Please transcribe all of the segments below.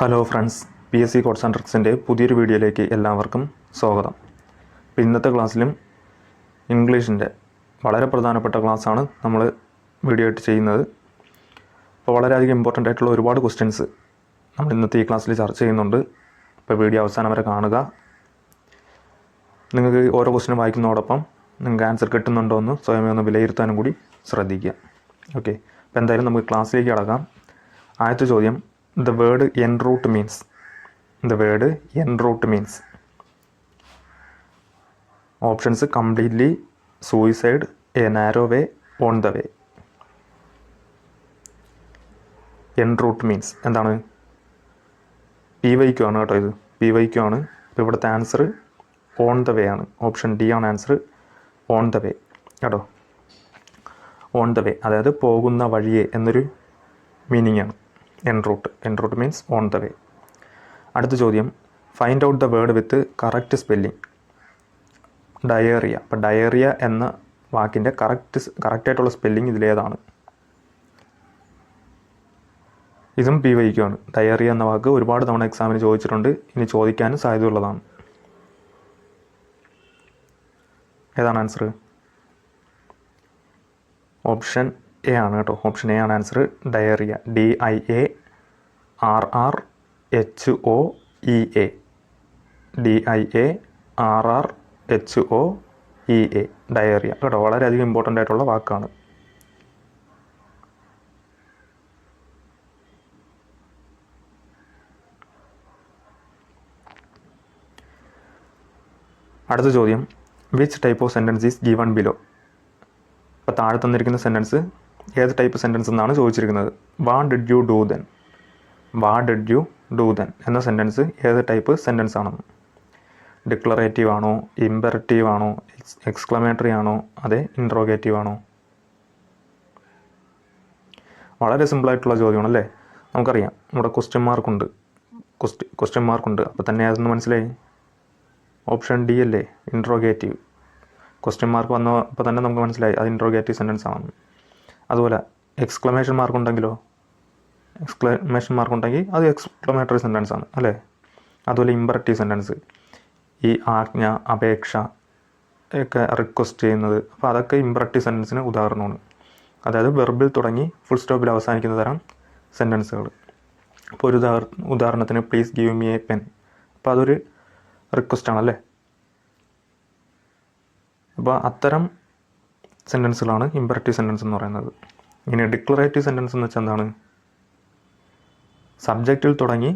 Hello friends P S C codes and പുതിയൊരു വീഡിയോയിലേക്ക് എല്ലാവർക്കും സ്വാഗതം. ഇപ്പം ഇന്നത്തെ ക്ലാസ്സിലും ഇംഗ്ലീഷിന്റെ വളരെ പ്രധാനപ്പെട്ട ക്ലാസ്സാണ് നമ്മൾ വീഡിയോ ആയിട്ട് ചെയ്യുന്നത്. അപ്പോൾ വളരെയധികം ഇമ്പോർട്ടന്റ് ആയിട്ടുള്ള ഒരുപാട് ക്വസ്റ്റ്യൻസ് നമ്മൾ ഇന്നത്തെ ഈ ക്ലാസ്സിൽ ചർച്ച ചെയ്യുന്നുണ്ട്. ഇപ്പോൾ വീഡിയോ അവസാനം വരെ കാണുക. നിങ്ങൾക്ക് ഓരോ ക്വസ്റ്റ്യനും വായിക്കുന്നതോടൊപ്പം നിങ്ങൾക്ക് ആൻസർ കിട്ടുന്നുണ്ടോ എന്ന് സ്വയമേ ഒന്ന് വിലയിരുത്താനും കൂടി ശ്രദ്ധിക്കുക. ഓക്കെ അപ്പോൾ എന്തായാലും നമുക്ക് ക്ലാസ്സിലേക്ക് കടക്കാം. ആദ്യത്തെ ചോദ്യം the word en route means the word en route means options completely suicide a narrow way on the way en route means എന്താണ് പി വൈക്യു ആണ് കേട്ടോ ഇത്. പി വൈക്യു ആണ്. അപ്പോൾ ഇവിടുത്തെ ആൻസർ ഓൺ ദ വേ ആണ്. ഓപ്ഷൻ ഡി ആണ് answer on the way കേട്ടോ? ഓൺ ദ വേ അതായത് പോകുന്ന വഴിയെ എന്നൊരു meaning en route en route means on the way അടുത്ത ചോദ്യം. Find out the word with correct spelling diarrhoea അപ്പോൾ ഡയേറിയ എന്ന വാക്കിന്റെ കറക്റ്റ് കറക്റ്റായിട്ടുള്ള സ്പെല്ലിംഗ് ഇതിലേതാണ്. ഇതും പി വൈക്കുമാണ് ഡയറിയ എന്ന വാക്ക് ഒരുപാട് തവണ എക്സാമിന് ചോദിച്ചിട്ടുണ്ട്. ഇനി ചോദിക്കാനും സാധ്യതയുള്ളതാണ്. ഏതാണ് ആൻസർ ഓപ്ഷൻ എ ആണ് കേട്ടോ. ഓപ്ഷൻ എ ആണ് answer diarrhoea D I A R R H O E A D I A R R H O E A diarrhoea കേട്ടോ വളരെയധികം ഇമ്പോർട്ടന്റ് ആയിട്ടുള്ള വാക്കാണ്. അടുത്ത ചോദ്യം. Which type of sentence is given below അപ്പോൾ താഴെ തന്നിരിക്കുന്ന സെന്റൻസ് ഏത് ടൈപ്പ് സെന്റൻസ് എന്നാണ് ചോദിച്ചിരിക്കുന്നത്? What did you do then what did you do then എന്ന സെന്റൻസ് ഏത് ടൈപ്പ് സെന്റൻസ് ആണെന്ന്. ഡിക്ലറേറ്റീവ് ആണോ? ഇമ്പറേറ്റീവ് ആണോ? എക്സ്ക്ലമേറ്ററി ആണോ? അതെ ഇൻട്രോഗേറ്റീവ് ആണോ? വളരെ സിമ്പിളായിട്ടുള്ള ചോദ്യമാണ് അല്ലേ? നമുക്കറിയാം. നമ്മുടെ ക്വസ്റ്റ്യൻ മാർക്കുണ്ട് ക്വസ്റ്റ്യൻ ക്വസ്റ്റ്യൻ മാർക്കുണ്ട് അപ്പോൾ തന്നെ അതൊന്ന് മനസ്സിലായി? ഓപ്ഷൻ ഡി അല്ലേ? ഇൻട്രോഗേറ്റീവ് ക്വസ്റ്റ്യൻ മാർക്ക് വന്നപ്പോൾ തന്നെ നമുക്ക് മനസ്സിലായി. അത് ഇൻട്രോഗേറ്റീവ് സെന്റൻസ് ആണെന്ന്. അതുപോലെ എക്സ്ക്ലമേഷൻ മാർക്ക് ഉണ്ടെങ്കിലോ? എക്സ്ക്ലമേഷൻ മാർക്ക് ഉണ്ടെങ്കിൽ അത് എക്സ്ക്ലമേറ്ററി സെന്റൻസ് ആണ് അല്ലേ? അതുപോലെ ഇമ്പറക്റ്റീവ് സെന്റൻസ് ഈ ആജ്ഞ അപേക്ഷ ഒക്കെ റിക്വസ്റ്റ് ചെയ്യുന്നത്. അപ്പോൾ അതൊക്കെ ഇമ്പറക്റ്റീവ് സെന്റൻസിന് ഉദാഹരണമാണ്. അതായത് വെർബിൽ തുടങ്ങി ഫുൾ സ്റ്റോപ്പിൽ അവസാനിക്കുന്ന തരം സെന്റൻസുകൾ അപ്പോൾ ഒരു ഉദാഹര ഉദാഹരണത്തിന് please give me a pen അപ്പോൾ അതൊരു റിക്വസ്റ്റ് ആണല്ലേ അപ്പോൾ അത്തരം സെന്റൻസുകളാണ് ഇമ്പറേറ്റീവ് സെന്റൻസ് എന്ന് പറയുന്നത്. ഇനി ഡിക്ലറേറ്റീവ് സെന്റൻസ് എന്ന് വെച്ചാൽ എന്താണ്? സബ്ജക്റ്റിൽ തുടങ്ങി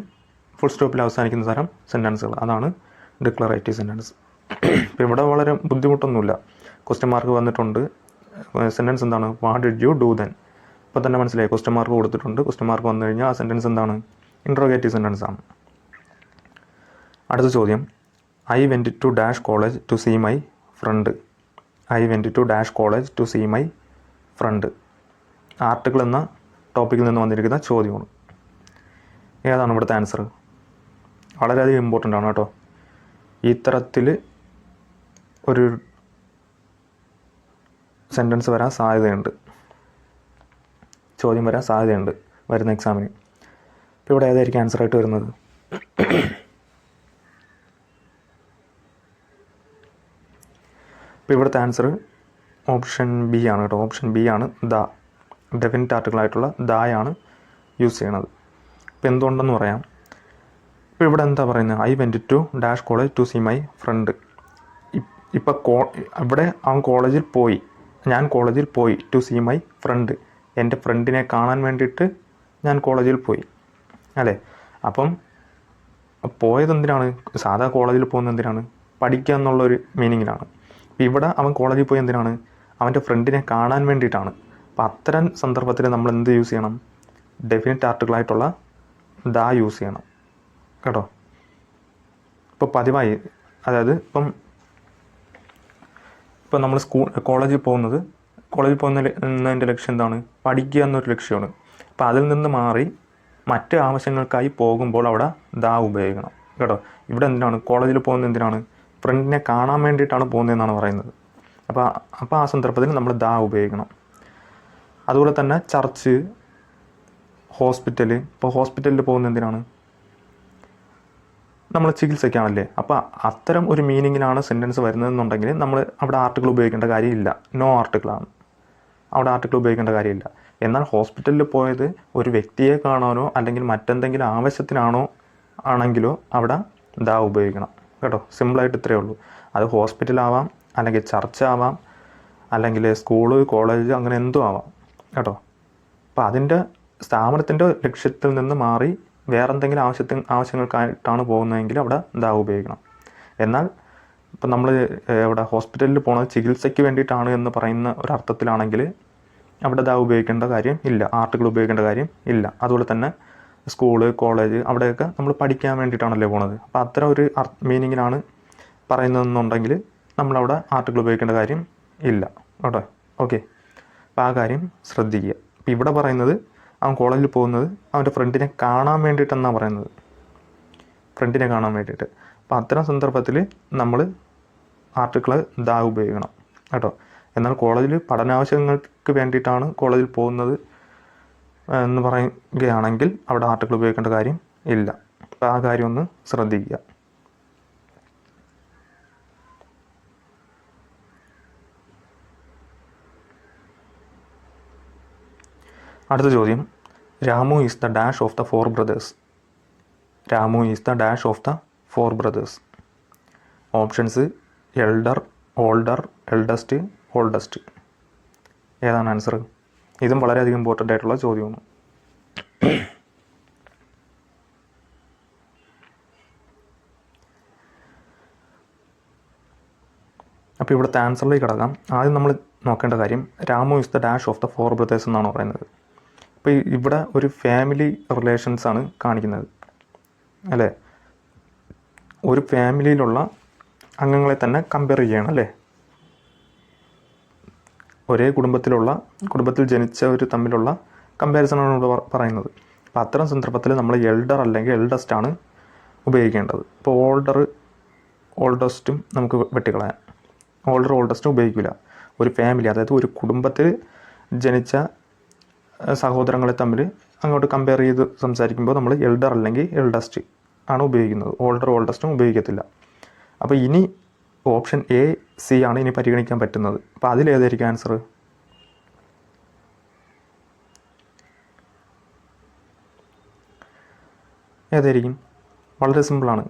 ഫുൾ സ്റ്റോപ്പിൽ അവസാനിക്കുന്ന തരം സെന്റൻസുകൾ അതാണ് ഡിക്ലറേറ്റീവ് സെന്റൻസ് ഇപ്പോൾ ഇവിടെ വളരെ ബുദ്ധിമുട്ടൊന്നുമില്ല. ക്വസ്റ്റ്യൻ മാർക്ക് വന്നിട്ടുണ്ട്. സെന്റൻസ് എന്താണ്? What did you do then ഇപ്പോൾ തന്നെ മനസ്സിലായി. ക്വസ്റ്റ്യൻ മാർക്ക് കൊടുത്തിട്ടുണ്ട്. ക്വസ്റ്റ്യൻ മാർക്ക് വന്നു കഴിഞ്ഞാൽ ആ സെന്റൻസ് എന്താണ്? ഇൻട്രോഗേറ്റീവ് സെന്റൻസ് ആണ്. അടുത്ത ചോദ്യം. I went to dash college to see my friend I went to dash college to see my friend article എന്ന ടോപ്പിക്കിൽ നിന്ന് വന്നിരിക്കുന്ന ചോദ്യമാണ്. ഏതാണ് ഇവിടുത്തെ ആൻസർ വളരെയധികം ഇമ്പോർട്ടന്റ് ആണ് കേട്ടോ. ഇത്തരത്തിൽ ഒരു സെന്റൻസ് വരാൻ സാധ്യതയുണ്ട്. ചോദ്യം വരാൻ സാധ്യതയുണ്ട് വരുന്ന എക്സാമിന് ഇപ്പോൾ ഇവിടെ ഏതായിരിക്കും ആൻസർ ആയിട്ട് വരുന്നത്? ഇപ്പോൾ ഇവിടുത്തെ ആൻസർ ഓപ്ഷൻ ബി ആണ് കേട്ടോ. ഓപ്ഷൻ ബി ആണ് ദ. ഡെഫിനറ്റ് ആർട്ടിക്കിൾ ആയിട്ടുള്ള ദായാണ് യൂസ് ചെയ്യണത്. ഇപ്പോൾ എന്തുകൊണ്ടെന്ന് പറയാം. ഇപ്പോൾ ഇവിടെ എന്താ പറയുന്നത്? I went to dash college to see my friend. ഇപ്പോൾ കോ ഇവിടെ അവൻ കോളേജിൽ പോയി. ഞാൻ കോളേജിൽ പോയി ടു സി മൈ ഫ്രണ്ട്. എന്റെ ഫ്രണ്ടിനെ കാണാൻ വേണ്ടിയിട്ട് ഞാൻ കോളേജിൽ പോയി. അല്ലേ? അപ്പം പോയത് എന്തിനാണ്? സാധാ കോളേജിൽ പോകുന്നത് എന്തിനാണ്? പഠിക്കുക എന്നുള്ളൊരു മീനിങ്ങിലാണ്. ഇപ്പം ഇവിടെ അവൻ കോളേജിൽ പോയി എന്തിനാണ്? അവന്റെ ഫ്രണ്ടിനെ കാണാൻ വേണ്ടിയിട്ടാണ്. അപ്പം അത്തരം സന്ദർഭത്തിൽ നമ്മൾ എന്ത് യൂസ് ചെയ്യണം? ഡെഫിനറ്റ് ആർട്ടിക്കിളായിട്ടുള്ള ദാ യൂസ് ചെയ്യണം. കേട്ടോ? ഇപ്പോൾ പതിവായി. അതായത് ഇപ്പം ഇപ്പം നമ്മൾ സ്കൂൾ കോളേജിൽ പോകുന്നത് കോളേജിൽ പോകുന്നതിന്റെ ലക്ഷ്യം എന്താണ്? പഠിക്കുക എന്നൊരു ലക്ഷ്യമാണ്. അപ്പോൾ അതിൽ നിന്ന് മാറി മറ്റ് ആവശ്യങ്ങൾക്കായി പോകുമ്പോൾ അവിടെ ദാ ഉപയോഗിക്കണം. കേട്ടോ? ഇവിടെ എന്തിനാണ്? കോളേജിൽ പോകുന്നത് എന്തിനാണ്? ഫ്രണ്ടിനെ കാണാൻ വേണ്ടിയിട്ടാണ് പോകുന്നതെന്നാണ് പറയുന്നത്. അപ്പോൾ അപ്പോൾ ആ സന്ദർഭത്തിൽ നമ്മൾ ദാ ഉപയോഗിക്കണം. അതുപോലെ തന്നെ ചർച്ച് ഹോസ്പിറ്റൽ ഇപ്പോൾ ഹോസ്പിറ്റലിൽ പോകുന്ന എന്തിനാണ്? നമ്മൾ ചികിത്സയ്ക്കാണല്ലേ? അപ്പോൾ അത്തരം ഒരു മീനിങ്ങിലാണ് സെന്റൻസ് വരുന്നതെന്നുണ്ടെങ്കിൽ നമ്മൾ അവിടെ ആർട്ടിക്കിൾ ഉപയോഗിക്കേണ്ട കാര്യമില്ല. നോ ആർട്ടിക്കിളാണ്. അവിടെ ആർട്ടിക്കിൾ ഉപയോഗിക്കേണ്ട കാര്യമില്ല. എന്നാൽ ഹോസ്പിറ്റലിൽ പോയത് ഒരു വ്യക്തിയെ കാണാനോ അല്ലെങ്കിൽ മറ്റെന്തെങ്കിലും ആവശ്യത്തിനാണോ ആണെങ്കിലോ അവിടെ ദാ ഉപയോഗിക്കണം. കേട്ടോ സിമ്പിളായിട്ട് ഇത്രയേ ഉള്ളൂ. അത് ഹോസ്പിറ്റലാവാം അല്ലെങ്കിൽ ചർച്ച ആവാം അല്ലെങ്കിൽ സ്കൂൾ കോളേജ് അങ്ങനെ എന്തും ആവാം കേട്ടോ. അപ്പോൾ അതിന്റെ സ്ഥാപനത്തിന്റെ ലക്ഷ്യത്തിൽ നിന്ന് മാറി വേറെ എന്തെങ്കിലും ആവശ്യത്തിന് ആവശ്യങ്ങൾക്കായിട്ടാണ് പോകുന്നതെങ്കിൽ അവിടെ ദാ ഉപയോഗിക്കണം. എന്നാൽ ഇപ്പം നമ്മൾ ഇവിടെ ഹോസ്പിറ്റലിൽ പോണത് ചികിത്സയ്ക്ക് വേണ്ടിയിട്ടാണ് എന്ന് പറയുന്ന ഒരർത്ഥത്തിലാണെങ്കിൽ അവിടെ ദാ ഉപയോഗിക്കേണ്ട കാര്യം ഇല്ല. ആർട്ടുകൾ ഉപയോഗിക്കേണ്ട കാര്യം ഇല്ല. അതുപോലെ തന്നെ സ്കൂൾ കോളേജ് അവിടെയൊക്കെ നമ്മൾ പഠിക്കാൻ വേണ്ടിയിട്ടാണല്ലേ പോണത്. അപ്പോൾ അത്തരം ഒരു മീനിങ്ങിനാണ് പറയുന്നതെന്നുണ്ടെങ്കിൽ നമ്മളവിടെ ആർട്ടിക്കിൾ ഉപയോഗിക്കേണ്ട കാര്യം ഇല്ല. കേട്ടോ? ഓക്കെ അപ്പോൾ ആ കാര്യം ശ്രദ്ധിക്കുക. അപ്പോൾ ഇവിടെ പറയുന്നത് അവൻ കോളേജിൽ പോകുന്നത് അവന്റെ ഫ്രണ്ടിനെ കാണാൻ വേണ്ടിയിട്ടെന്നാണ് പറയുന്നത്. ഫ്രണ്ടിനെ കാണാൻ വേണ്ടിയിട്ട്. അപ്പോൾ അത്തരം സന്ദർഭത്തിൽ നമ്മൾ ആർട്ടിക്കിൾ ദാ ഉപയോഗിക്കണം. കേട്ടോ? എന്നാൽ കോളേജിൽ പഠനാവശ്യങ്ങൾക്ക് വേണ്ടിയിട്ടാണ് കോളേജിൽ പോകുന്നത് എന്ന് പറയുകയാണെങ്കിൽ അവിടെ ആർട്ടിക്കിൾ ഉപയോഗിക്കേണ്ട കാര്യം ഇല്ല. അപ്പോൾ ആ കാര്യം ഒന്ന് ശ്രദ്ധിക്കുക. അടുത്ത ചോദ്യം. Ramu is the dash of the four brothers Ramu is the dash of the four brothers options elder older eldest oldest ഏതാണ് ആൻസർ ഇതും വളരെയധികം ഇമ്പോർട്ടന്റ് ആയിട്ടുള്ള ചോദ്യമാണ്. അപ്പോൾ ഇവിടുത്തെ ആൻസറിലേക്ക് കിടക്കാം. ആദ്യം നമ്മൾ നോക്കേണ്ട കാര്യം Ramu is the dash of the four brothers എന്നാണ് പറയുന്നത്. അപ്പോൾ ഇവിടെ ഒരു ഫാമിലി റിലേഷൻസ് ആണ് കാണിക്കുന്നത്. അല്ലേ? ഒരു ഫാമിലിയിലുള്ള അംഗങ്ങളെ തന്നെ കമ്പയർ ചെയ്യണം അല്ലേ? ഒരേ കുടുംബത്തിലുള്ള കുടുംബത്തിൽ ജനിച്ചവർ തമ്മിലുള്ള കമ്പാരിസണാണ് ഇവിടെ പറയുന്നത്. അപ്പോൾ അത്തരം സന്ദർഭത്തിൽ നമ്മൾ എൽഡർ അല്ലെങ്കിൽ എൽഡസ്റ്റ് ആണ് ഉപയോഗിക്കേണ്ടത്. ഇപ്പോൾ ഓൾഡർ ഓൾഡസ്റ്റും നമുക്ക് വെട്ടിക്കളയാം. ഓൾഡർ ഓൾഡസ്റ്റും ഉപയോഗിക്കില്ല ഒരു ഫാമിലി അതായത് ഒരു കുടുംബത്തിൽ ജനിച്ച സഹോദരങ്ങളെ തമ്മിൽ അങ്ങോട്ട് കമ്പയർ ചെയ്ത് സംസാരിക്കുമ്പോൾ നമ്മൾ എൽഡർ അല്ലെങ്കിൽ എൽഡസ്റ്റ് ആണ് ഉപയോഗിക്കുന്നത്. ഓൾഡർ ഓൾഡസ്റ്റും ഉപയോഗിക്കത്തില്ല. അപ്പോൾ ഇനി ഓപ്ഷൻ എ സി ആണ് ഇനി പരിഗണിക്കാൻ പറ്റുന്നത്. അപ്പോൾ അതിലേതായിരിക്കും ആൻസർ? ഏതായിരിക്കും? വളരെ സിമ്പിളാണ്.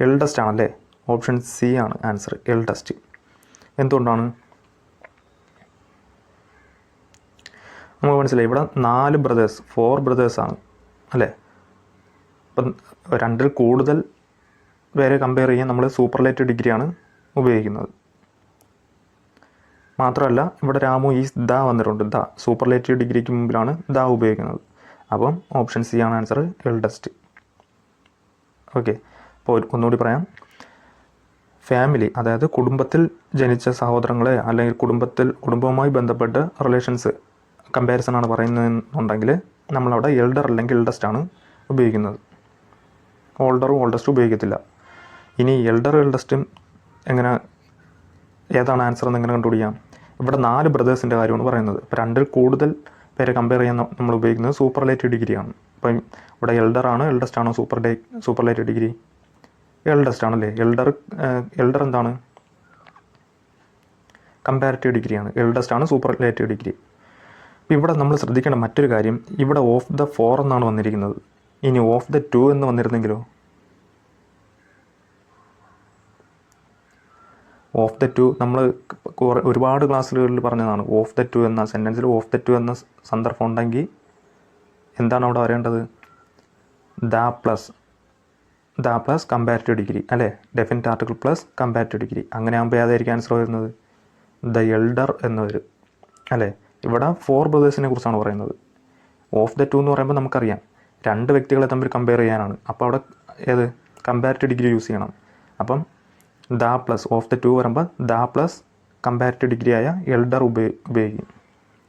എൽഡസ്റ്റ് ആണല്ലേ? ഓപ്ഷൻ സി ആണ് ആൻസർ എൽഡസ്റ്റ്. എന്തുകൊണ്ടാണ്? നമുക്ക് മനസ്സിലായി ഇവിടെ നാല് ബ്രദേഴ്സ് ഫോർ ബ്രദേഴ്സാണ് അല്ലേ? ഇപ്പം രണ്ടിൽ കൂടുതൽ പേരെ കമ്പയർ ചെയ്യാൻ നമ്മൾ സൂപ്പർലേറ്റ് ഡിഗ്രിയാണ് ഉപയോഗിക്കുന്നത്. മാത്രമല്ല ഇവിടെ രാമു ഈസ് ദ വന്നിട്ടുണ്ട്. ദ സൂപ്പർലേറ്റീവ് ഡിഗ്രിക്ക് മുമ്പിലാണ് ദ ഉപയോഗിക്കുന്നത്. അപ്പം ഓപ്ഷൻ സി ആണ് ആൻസർ എൽഡസ്റ്റ് ഓക്കെ അപ്പോൾ ഒന്നുകൂടി പറയാം. ഫാമിലി അതായത് കുടുംബത്തിൽ ജനിച്ച സഹോദരങ്ങളെ അല്ലെങ്കിൽ കുടുംബത്തിൽ കുടുംബവുമായി ബന്ധപ്പെട്ട് റിലേഷൻസ് കമ്പാരിസൺ ആണ് പറയുന്നതെന്നുണ്ടെങ്കിൽ നമ്മളവിടെ എൽഡർ അല്ലെങ്കിൽ എൽഡസ്റ്റ് ആണ് ഉപയോഗിക്കുന്നത്. ഓൾഡറും ഓൾഡസ്റ്റും ഉപയോഗിക്കത്തില്ല. ഇനി എൽഡർ എൽഡസ്റ്റും എങ്ങനെ ഏതാണ് ആൻസർ എന്ന് എങ്ങനെ കണ്ടുപിടിക്കാം? ഇവിടെ നാല് ബ്രദേഴ്സിന്റെ കാര്യമാണ് പറയുന്നത്. ഇപ്പോൾ രണ്ടിൽ കൂടുതൽ പേരെ കമ്പയർ ചെയ്യാൻ നമ്മൾ ഉപയോഗിക്കുന്നത് സൂപ്പർലേറ്റീവ് ഡിഗ്രിയാണ് ഇപ്പം ഇവിടെ എൽഡർ ആണ് എൽഡസ്റ്റ് ആണോ super day superlative degree eldest ആണല്ലേ? എൽഡർ എൽഡർ എന്താണ്? കമ്പാരിറ്റീവ് ഡിഗ്രിയാണ് എൽഡസ്റ്റ് ആണ് സൂപ്പർലേറ്റീവ് ഡിഗ്രി അപ്പോൾ ഇവിടെ നമ്മൾ ശ്രദ്ധിക്കേണ്ട മറ്റൊരു കാര്യം ഇവിടെ ഓഫ് ദ ഫോർ എന്നാണ് വന്നിരിക്കുന്നത്. ഇനി ഓഫ് ദ ടു എന്ന് വന്നിരുന്നെങ്കിലോ? ഓഫ് ദ ടു നമ്മൾ ഒരുപാട് ക്ലാസ്സുകളിൽ പറഞ്ഞതാണ്. ഓഫ് ദ ടു എന്ന സെന്റൻസിൽ ഓഫ് ദ ടു എന്ന സന്ദർഭം ഉണ്ടെങ്കിൽ എന്താണ് അവിടെ പറയേണ്ടത് the plus. The plus comparative degree. അല്ലേ? Definite article plus comparative degree. അങ്ങനെ ആകുമ്പോൾ ഏതായിരിക്കും ആൻസർ വരുന്നത്? ദ എൽഡർ എന്ന് വരും. അല്ലേ? ഇവിടെ ഫോർ ബ്രദേഴ്സിനെ കുറിച്ചാണ് പറയുന്നത്. ഓഫ് ദ ടു എന്ന് പറയുമ്പോൾ നമുക്കറിയാം. രണ്ട് വ്യക്തികളെ തമ്മിൽ കമ്പയർ ചെയ്യാനാണ്. അപ്പോൾ അവിടെ ഏത്? കമ്പാരിറ്റീവ് ഡിഗ്രി യൂസ് ചെയ്യണം. അപ്പം the plus of the two വരുമ്പോൾ ദ പ്ലസ് കമ്പാരിറ്റീവ് ഡിഗ്രി ആയ എൽഡർ ഉപയോഗി ഉപയോഗിക്കും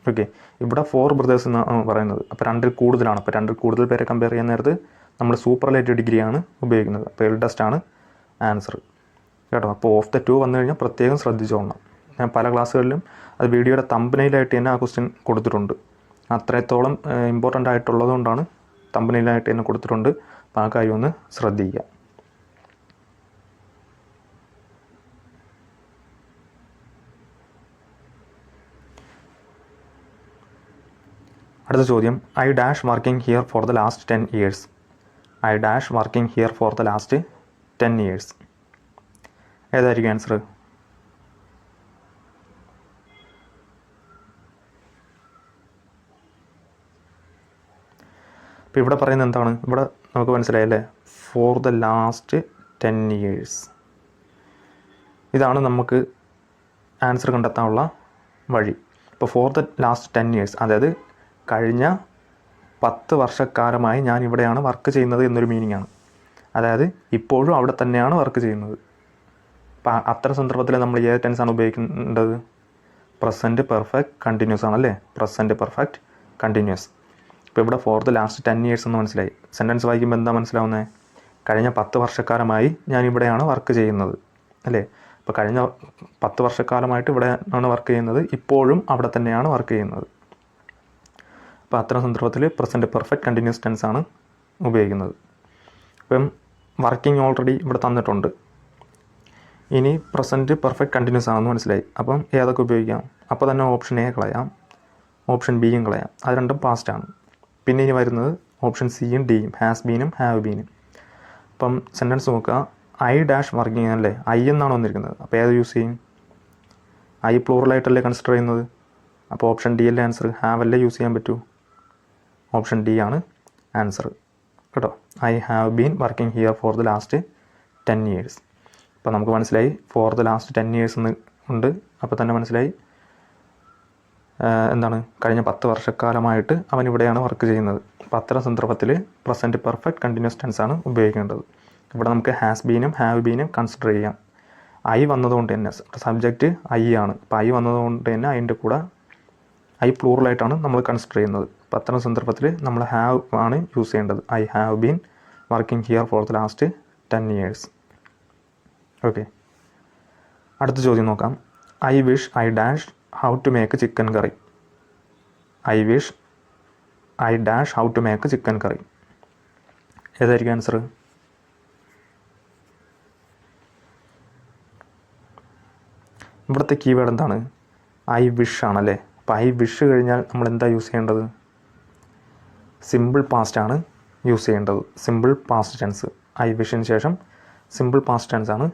ഓക്കെ ഇവിടെ ഫോർ ബ്രദേഴ്സ് എന്നാണ് പറയുന്നത്. അപ്പോൾ രണ്ടിൽ കൂടുതലാണ്. അപ്പോൾ രണ്ടിൽ കൂടുതൽ പേരെ കമ്പയർ ചെയ്യാൻ നേരത്ത് നമ്മൾ സൂപ്പർ സൂപ്പർലേറ്റീവ് ഡിഗ്രിയാണ് ഉപയോഗിക്കുന്നത്. അപ്പോൾ എൽഡസ്റ്റ് ആണ് ആൻസർ കേട്ടോ? അപ്പോൾ ഓഫ് ദ ടു വന്നു കഴിഞ്ഞാൽ പ്രത്യേകം ശ്രദ്ധിച്ചോളണം. ഞാൻ പല ക്ലാസ്സുകളിലും അത് വീഡിയോയുടെ തമ്പനയിലായിട്ട് തന്നെ ആ ക്വസ്റ്റ്യൻ കൊടുത്തിട്ടുണ്ട്. അത്രത്തോളം ഇമ്പോർട്ടന്റ് ആയിട്ടുള്ളത് കൊണ്ടാണ് തമ്പനയിലായിട്ട് തന്നെ കൊടുത്തിട്ടുണ്ട്. അപ്പോൾ ആ കാര്യം ഒന്ന് ശ്രദ്ധിക്കുക. അടുത്ത ചോദ്യം. I dash working here for the last ten years I dash working here for the last ten years ഏതായിരിക്കും ആൻസർ അപ്പോൾ ഇവിടെ പറയുന്നത് എന്താണ്? ഇവിടെ നമുക്ക് മനസ്സിലായല്ലേ for the last ten years ഇതാണ് നമുക്ക് ആൻസർ കണ്ടെത്താനുള്ള വഴി. ഇപ്പോൾ for the last ten years അതായത് കഴിഞ്ഞ പത്ത് വർഷക്കാലമായി ഞാൻ ഇവിടെയാണ് വർക്ക് ചെയ്യുന്നത് എന്നൊരു മീനിങ് ആണ്. അതായത് ഇപ്പോഴും അവിടെ തന്നെയാണ് വർക്ക് ചെയ്യുന്നത്. അപ്പം അത്തരം സന്ദർഭത്തിൽ നമ്മൾ ഏത് ടെൻസ് ആണ് ഉപയോഗിക്കേണ്ടത്? പ്രസന്റ് പെർഫെക്റ്റ് കണ്ടിന്യൂസ് ആണല്ലേ? പ്രസന്റ് പെർഫെക്റ്റ് കണ്ടിന്യൂസ് ഇപ്പോൾ ഇവിടെ ഫോർ ലാസ്റ്റ് ടെൻ ഇയേഴ്സ് എന്ന് മനസ്സിലായി. സെന്റൻസ് വായിക്കുമ്പോൾ എന്താ മനസ്സിലാവുന്നത് കഴിഞ്ഞ പത്ത് വർഷക്കാലമായി ഞാൻ ഇവിടെയാണ് വർക്ക് ചെയ്യുന്നത്. അല്ലേ? അപ്പോൾ കഴിഞ്ഞ പത്ത് വർഷക്കാലമായിട്ട് ഇവിടെയാണ് വർക്ക് ചെയ്യുന്നത്. ഇപ്പോഴും അവിടെ തന്നെയാണ് വർക്ക് ചെയ്യുന്നത്. അപ്പോൾ അത്തരം സന്ദർഭത്തിൽ പ്രസന്റ് പെർഫെക്റ്റ് കണ്ടിന്യൂസ് ടെൻസ് ആണ് ഉപയോഗിക്കുന്നത്. അപ്പം വർക്കിംഗ് ഓൾറെഡി ഇവിടെ തന്നിട്ടുണ്ട്. ഇനി പ്രസന്റ് പെർഫെക്റ്റ് കണ്ടിന്യൂസ് ആണെന്ന് മനസ്സിലായി. അപ്പം ഏതൊക്കെ ഉപയോഗിക്കാം? അപ്പോൾ തന്നെ ഓപ്ഷൻ എ കളയാം. ഓപ്ഷൻ ബിയും കളയാം. അത് രണ്ടും പാസ്റ്റ് ആണ്. പിന്നെ ഇനി വരുന്നത് ഓപ്ഷൻ സിയും ഡിയും ഹാസ് ബീനും ഹാവ് ബീനും അപ്പം സെന്റൻസ് നോക്കുക. ഐ ഡാഷ് വർക്കിംഗ് അല്ലേ? ഐ എന്നാണ് വന്നിരിക്കുന്നത്. അപ്പോൾ ഏത് യൂസ് ചെയ്യും? ഐ പ്ലൂറലായിട്ടല്ലേ കൺസിഡർ ചെയ്യുന്നത്? അപ്പോൾ ഓപ്ഷൻ ഡി അല്ലേ ആൻസർ ഹാവ് അല്ലേ യൂസ് ചെയ്യാൻ പറ്റൂ? ഓപ്ഷൻ ഡി ആണ് ആൻസർ. കേട്ടോ? I have been working here for the last ten years. അപ്പോൾ നമുക്ക് മനസ്സിലായി for the last ten years എന്ന് ഉണ്ട്. അപ്പോൾ തന്നെ മനസ്സിലായി. എന്താണ്? കഴിഞ്ഞ പത്ത് വർഷക്കാലമായിട്ട് അവൻ ഇവിടെയാണ് വർക്ക് ചെയ്യുന്നത്. അപ്പോൾ അത്തരം സന്ദർഭത്തിൽ പ്രസന്റ് പെർഫെക്റ്റ് കണ്ടിന്യൂസ് ടെൻസ് ആണ് ഉപയോഗിക്കേണ്ടത്. ഇവിടെ നമുക്ക് ഹാസ് ബീനും ഹാവ് ബീനും കൺസിഡർ ചെയ്യാം. ഐ വന്നതുകൊണ്ട് തന്നെ സബ്ജക്റ്റ് ഐ ആണ്. അപ്പോൾ ഐ വന്നതുകൊണ്ട് തന്നെ അതിന്റെ കൂടെ ഐ പ്ലൂറലായിട്ടാണ് നമ്മൾ കൺസിഡർ ചെയ്യുന്നത്. അത്തരം സന്ദർഭത്തിൽ നമ്മൾ ഹാവ് ആണ് യൂസ് ചെയ്യേണ്ടത്. I have been working here for the last ten years okay അടുത്ത ചോദ്യം നോക്കാം. I wish I dash how to make chicken curry I wish I dash how to make chicken curry ഏതായിരിക്കും answer ഇവിടുത്തെ keyword എന്താണ്? I wish ആണല്ലേ? അപ്പോൾ I wish കഴിഞ്ഞാൽ നമ്മൾ എന്താ യൂസ് ചെയ്യേണ്ടത്? സിമ്പിൾ പാസ്റ്റ് ആണ് യൂസ് ചെയ്യേണ്ടത്. സിമ്പിൾ പാസ്റ്റ് ടെൻസ് ഐ വിഷിന് ശേഷം സിമ്പിൾ പാസ്റ്റ് ടെൻസ് ആണ്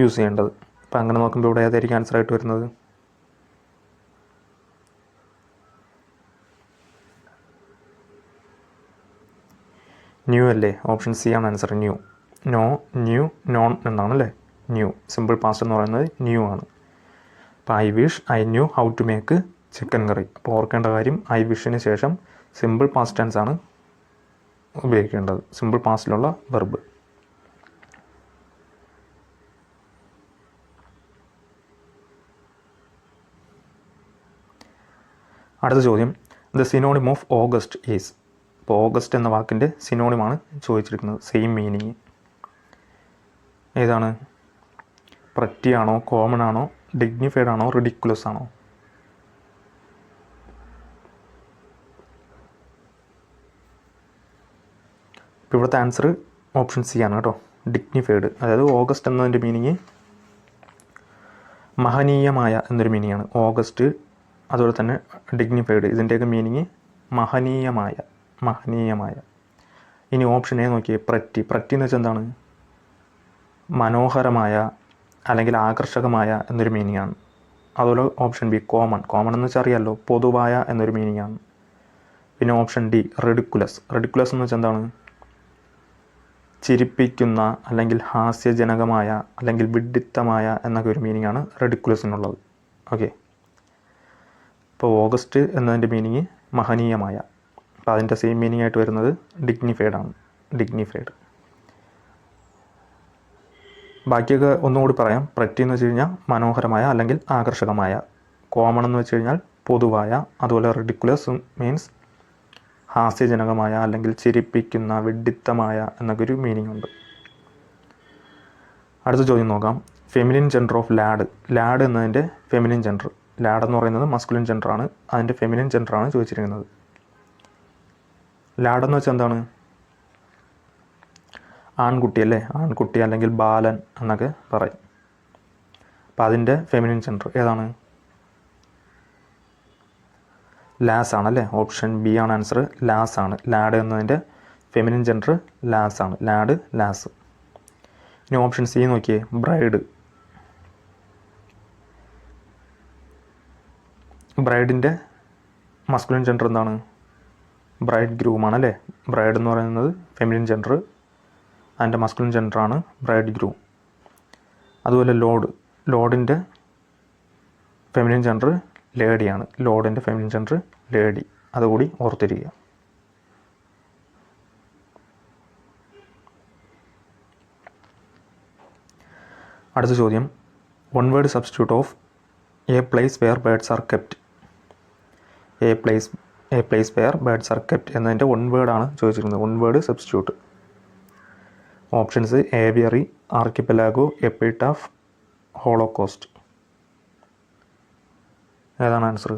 യൂസ് ചെയ്യേണ്ടത്. അപ്പോൾ അങ്ങനെ നോക്കുമ്പോൾ ഇവിടെ ഏതായിരിക്കും ആൻസർ ആയിട്ട് വരുന്നത്? ന്യൂ അല്ലേ? ഓപ്ഷൻ സി ആണ് answer knew know knew known എന്നാണ് അല്ലേ? ന്യൂ സിമ്പിൾ പാസ്റ്റ് എന്ന് പറയുന്നത് ന്യൂ ആണ്. അപ്പോൾ I wish I knew how to make chicken curry അപ്പോൾ ഓർക്കേണ്ട കാര്യം ഐ വിഷിന് ശേഷം സിമ്പിൾ പാസ്റ്റ് ടെൻസ് ആണ് ഉപയോഗിക്കേണ്ടത്. സിമ്പിൾ പാസ്റ്റിലുള്ള വെർബ് അടുത്ത ചോദ്യം. The synonym of august is ഇപ്പോൾ ഓഗസ്റ്റ് എന്ന വാക്കിന്റെ സിനോണിമാണ് ചോദിച്ചിരിക്കുന്നത്. സെയിം മീനിങ് ഏതാണ്? പ്രറ്റിയാണോ കോമൺ ആണോ? ഡിഗ്നിഫൈഡ് ആണോ? റിഡിക്കുലസ് ആണോ? ഇപ്പോൾ ഇവിടുത്തെ ആൻസർ ഓപ്ഷൻ സി ആണ് കേട്ടോ. ഡിഗ്നിഫൈഡ് അതായത് ഓഗസ്റ്റ് എന്നതിന്റെ മീനിങ് മഹനീയമായ എന്നൊരു മീനിങ് ആണ്. ഓഗസ്റ്റ് അതുപോലെ തന്നെ ഡിഗ്നിഫൈഡ് ഇതിന്റെയൊക്കെ മീനിങ് മഹനീയമായ മഹനീയമായ. ഇനി ഓപ്ഷൻ എ നോക്കിയേ പ്രറ്റി. പ്രറ്റി എന്ന് വെച്ചാൽ എന്താണ്? മനോഹരമായ അല്ലെങ്കിൽ ആകർഷകമായ എന്നൊരു മീനിങ് ആണ്. അതുപോലെ ഓപ്ഷൻ ബി കോമൺ കോമൺ എന്ന് വെച്ചാൽ അറിയാമല്ലോ പൊതുവായ എന്നൊരു മീനിങ് ആണ്. പിന്നെ ഓപ്ഷൻ ഡി റെഡിക്കുലസ് റെഡിക്കുലസ് എന്ന് വെച്ചാൽ എന്താണ്? ചിരിപ്പിക്കുന്ന അല്ലെങ്കിൽ ഹാസ്യജനകമായ അല്ലെങ്കിൽ വിഡിത്തമായ എന്നൊക്കെ ഒരു മീനിങ് ആണ് റെഡിക്കുലസിനുള്ളത് ഓക്കെ ഇപ്പോൾ ഓഗസ്റ്റ് എന്നതിന്റെ മീനിങ് മഹനീയമായ. അപ്പോൾ അതിന്റെ സെയിം മീനിങ് ആയിട്ട് വരുന്നത് ഡിഗ്നിഫൈഡ് ആണ്. ഡിഗ്നിഫൈഡ് ബാക്കിയൊക്കെ ഒന്നുകൂടി പറയാം. പ്രറ്റി എന്ന് വെച്ച് കഴിഞ്ഞാൽ മനോഹരമായ അല്ലെങ്കിൽ ആകർഷകമായ. കോമൺ എന്ന് വെച്ച് കഴിഞ്ഞാൽ പൊതുവായ അതുപോലെ റെഡിക്കുലസ് മീൻസ് ഹാസ്യജനകമായ അല്ലെങ്കിൽ ചിരിപ്പിക്കുന്ന വിഡിത്തമായ എന്നൊക്കെ ഒരു മീനിങ് ഉണ്ട്. അടുത്ത ചോദ്യം നോക്കാം. Feminine gender of lad lad എന്നതിന്റെ ഫെമിനിൻ ജെൻഡർ ലാഡ് എന്ന് പറയുന്നത് മസ്കുലിൻ ജെൻഡറാണ് അതിന്റെ ഫെമിനിൻ ജെൻഡറാണ് ചോദിച്ചിരിക്കുന്നത്. ലാഡ് എന്ന് വെച്ചാൽ എന്താണ്? ആൺകുട്ടി അല്ലേ? ആൺകുട്ടി അല്ലെങ്കിൽ ബാലൻ എന്നൊക്കെ പറയും. അപ്പം അതിന്റെ ഫെമിനിൻ ജെൻഡർ ഏതാണ്? ലാസ് ആണ് അല്ലേ? ഓപ്ഷൻ ബി ആണ് ആൻസർ ലാസ് ആണ്. ലാഡ് എന്നതിന്റെ ഫെമിനിൻ ജെൻഡർ ലാസ് ആണ്. Lad lass. ഇനി ഓപ്ഷൻ സി നോക്കിയേ. ബ്രൈഡ്. ബ്രൈഡിന്റെ മസ്കുലിൻ ജെൻഡർ എന്താണ്? ബ്രൈഡ് ഗ്രൂമാണ് അല്ലേ? ബ്രൈഡ് എന്ന് പറയുന്നത് ഫെമിനിൻ ജെൻഡർ. അതിന്റെ മസ്കുലിൻ ജെൻഡറാണ് ബ്രൈഡ് ഗ്രൂം. അതുപോലെ ലോഡ്. ലോഡിന്റെ ഫെമിനിൻ ജെൻഡർ ലേഡിയാണ് ലോഡിന്റെ ഫെമിനിൻ ജെൻഡർ ലേഡി അതുകൂടി ഓർത്തിരിക്കുക. അടുത്ത ചോദ്യം. One word substitute of a place where birds are kept a place a place where birds are kept എന്നതിന്റെ വൺ വേർഡാണ് ചോദിച്ചിരിക്കുന്നത് one word substitute options aviary archipelago epitaph holocaust ഏതാണ് ആൻസർ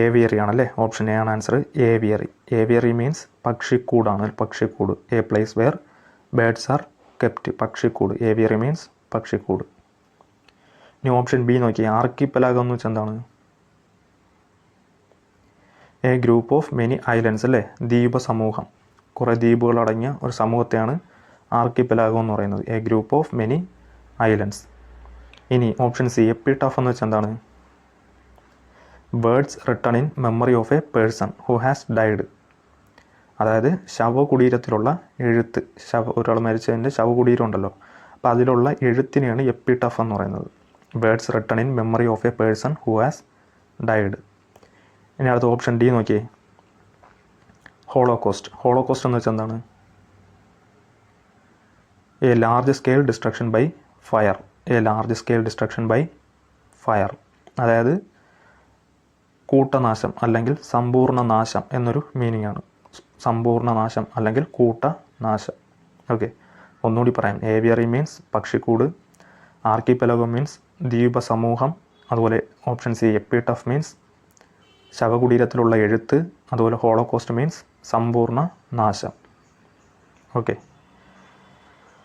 ഏവിയറി ആണല്ലേ? Option A ആണ് answer aviary aviary means പക്ഷിക്കൂടാണ്. പക്ഷിക്കൂട്. A place where birds are kept പക്ഷിക്കൂട്. Aviary means പക്ഷിക്കൂട്. ഇനി option B നോക്കി ആർക്കിപ്പലാഗം എന്ന് വെച്ചാൽ എന്താണ് a group of many islands അല്ലേ? ദ്വീപ സമൂഹം കുറേ ദ്വീപുകൾ അടങ്ങിയ ഒരു സമൂഹത്തെയാണ് ആർക്കിപ്പലാഗം എന്ന് പറയുന്നത്. A group of many islands ഇനി ഓപ്ഷൻ സി എപ്പിട്ടഫ് എന്ന് വെച്ചാൽ എന്താണ്? Words written in memory of a person who has died അതായത് ശവകുടീരത്തിലുള്ള എഴുത്ത്. ശവ ഒരാൾ മരിച്ചതിന്റെ ശവകുടീരം ഉണ്ടല്ലോ. അപ്പോൾ അതിലുള്ള എഴുത്തിനെയാണ് എപ്പിട്ടഫ് എന്ന് പറയുന്നത്. Words written in memory of a person who has died ഇനി അടുത്ത ഓപ്ഷൻ ഡി നോക്കിയേ. ഹോളോകോസ്റ്റ് ഹോളോകോസ്റ്റ് എന്ന് വെച്ചാൽ എന്താണ്? A large scale destruction by fire a large scale destruction by fire അതായത് കൂട്ടനാശം അല്ലെങ്കിൽ സമ്പൂർണ നാശം എന്നൊരു മീനിങ് ആണ്. സമ്പൂർണ നാശം അല്ലെങ്കിൽ കൂട്ടനാശം. ഓക്കെ ഒന്നുകൂടി പറയാം. ഏവിയറി മീൻസ് പക്ഷിക്കൂട്. ആർക്കിപ്പലഗോ മീൻസ് ദ്വീപ സമൂഹം അതുപോലെ ഓപ്ഷൻ സി എപ്പിടഫ് മീൻസ് ശവകുടീരത്തിലുള്ള എഴുത്ത്. അതുപോലെ ഹോളോകോസ്റ്റ് മീൻസ് സമ്പൂർണ നാശം ഓക്കെ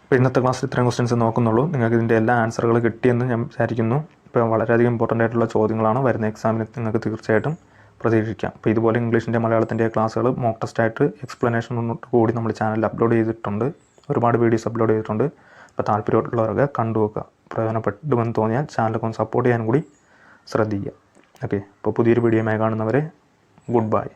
അപ്പോൾ ഇന്നത്തെ ക്ലാസ്സിൽ ഇത്രയും ക്വസ്റ്റ്യൻസ് നോക്കുന്നുള്ളൂ. നിങ്ങൾക്ക് ഇതിന്റെ എല്ലാ ആൻസറുകൾ കിട്ടിയെന്ന് ഞാൻ വിചാരിക്കുന്നു. ഇപ്പോൾ വളരെയധികം ഇമ്പോർട്ടന്റ് ആയിട്ടുള്ള ചോദ്യങ്ങളാണ് വരുന്ന എക്സാമിന് നിങ്ങൾക്ക് തീർച്ചയായിട്ടും പ്രതീക്ഷിക്കാം. അപ്പോൾ ഇതുപോലെ ഇംഗ്ലീഷിന്റെ മലയാളത്തിന്റെ ക്ലാസ്സുകൾ മോക്ക് ടെസ്റ്റ് ആയിട്ട് എക്സ്പ്ലനേഷൻ കൂടി നമ്മൾ ചാനലിൽ അപ്ലോഡ് ചെയ്തിട്ടുണ്ട്. ഒരുപാട് വീഡിയോസ് അപ്ലോഡ് ചെയ്തിട്ടുണ്ട്. അപ്പോൾ താല്പര്യമുള്ളവരൊക്കെ കണ്ടുവെക്കുക പ്രയോജനപ്പെടുമെന്ന് തോന്നിയാൽ ചാനലൊക്കെ ഒന്ന് സപ്പോർട്ട് ചെയ്യാൻ കൂടി ശ്രദ്ധിക്കുക. ഓക്കെ അപ്പോൾ പുതിയൊരു വീഡിയോയുമായി കാണുന്നവരെ ഗുഡ് ബൈ